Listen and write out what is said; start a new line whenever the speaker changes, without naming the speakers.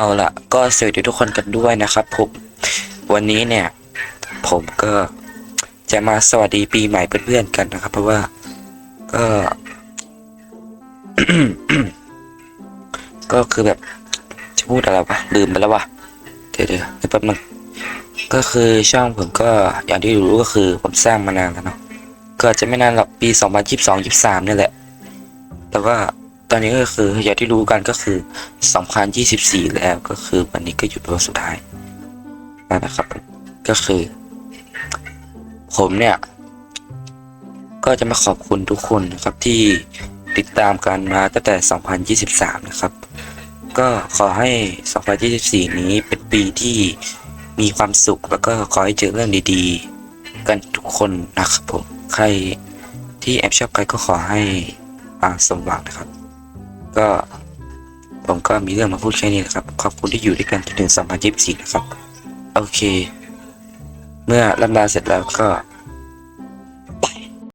เอาละก็สวัสดีทุกคนกันด้วยนะครับผมวันนี้เนี่ย ผมก็จะมาสวัสดีปีใหม่เพื่อนๆกันนะครับ เพราะว่าก็ก็คือแบบจะพูดอะไรวะลืมไปแล้ววะเดี๋ยวเดี๋ยวแป๊บนึงก็คือช่องผมก็อย่างที่รู้ก็คือผมสร้างมานานแล้วเนาะก็อาจจะไม่นานหรอกปี 2022 23นี่แหละ แต่ว่า ตอนนี้ก็คืออย่างที่รู้กันก็คือ2024 แล้วก็คือวันนี้ก็หยุดวันสุดท้ายนะครับ ก็คือ ผมเนี่ย ก็จะมาขอบคุณทุกคนนะครับที่ติดตามกันมาตั้งแต่ 2023 นะครับ ก็ขอให้ 2024 นี้เป็นปีที่มีความสุขแล้วก็ขอให้เจอเรื่องดีๆ กันทุกคนนะครับผม ใครที่แอบชอบใครก็ขอให้สมหวังนะครับ ก็ผมก็มีเรื่องมาพูดแค่นี้นะครับ ขอบคุณที่อยู่ด้วยกันจนถึง2024นะครับ โอเค เมื่อลำลาเสร็จแล้วก็